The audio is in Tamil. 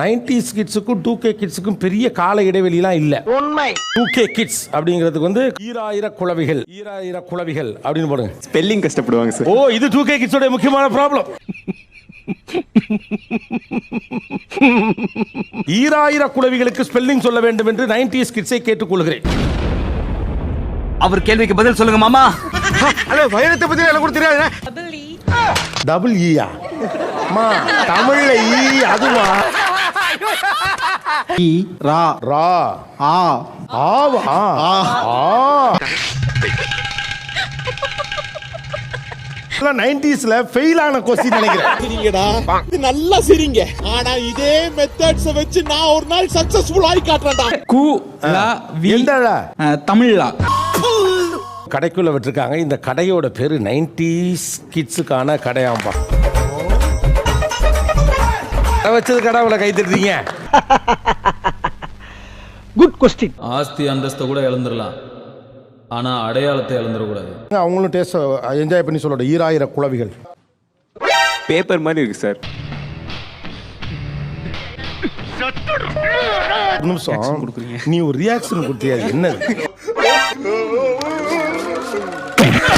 நைன்டிஸ் கிட்ஸுக்கும் டூ கே கிட்ஸுக்கும் பெரிய கால இடைவெளிலாம் இல்ல. உண்மை. டூ கே கிட்ஸ் அப்படிங்கிறதுக்கு வந்து ஈராயிர குளவிகள் ஈராயிர குளவிகள் அப்படின்னு போடுங்க. ஸ்பெல்லிங் கஷ்டப்படுவாங்க சார் ஓ இது டூ கே கிட்ஸோட முக்கியமான ப்ராப்ளம் ஈராயிர குளவிகளுக்கு ஸ்பெல்லிங் சொல்ல வேண்டும் என்று நைன்டிஸ் கிட்ஸை கேட்டுக்கொள்கிறேன். அவர் கேள்விக்கு பதில் சொல்லுங்க மாமா. ஹலோ வைரத்தை பத்தி எனக்கு கூட தெரியாது டபுள் ஈயா மா தமிழ்ல ஈ அதுவா இ ரா. ரா. ஆ. ஆவா ஆ. நைன்டிஸ்ல ஃபெயில் ஆன கொஸ்டின் நினைக்கிறேன். சிரிங்கடா. நல்லா சிரிங்க. ஆனா இதே மெத்தட்ஸ் வச்சு நான் ஒரு நாள் சக்சஸ்ஃபுல் ஆகி காட்டுறேன்டா. கு லா வி அஹ், தமிழ்லா. கடைக்குள்ள விட்டுருக்காங்க. இந்த கடையோட பேரு நைன்டிஸ் கிட்ஸுக்கான கடையாம்பா. கடை வச்சது கடவுளை கை தட்டுறீங்க? குட் கொஸ்டின் ஆஸ்தி அந்தஸ்தை கூட இழந்துடலாம். ஆனால் அடையாளத்தை இழந்துடக்கூடாது. அவங்களும் டேஸ்ட் என்ஜாய் பண்ணி சொல்லட்டும். ஈராயிர குழவிகள். பேப்பர் மாதிரி இருக்கு சார் ஒரு நிமிஷம். கொடுக்குறீங்க. நீ ஒரு ரியாக்ஷன் கொடுத்தியா? என்ன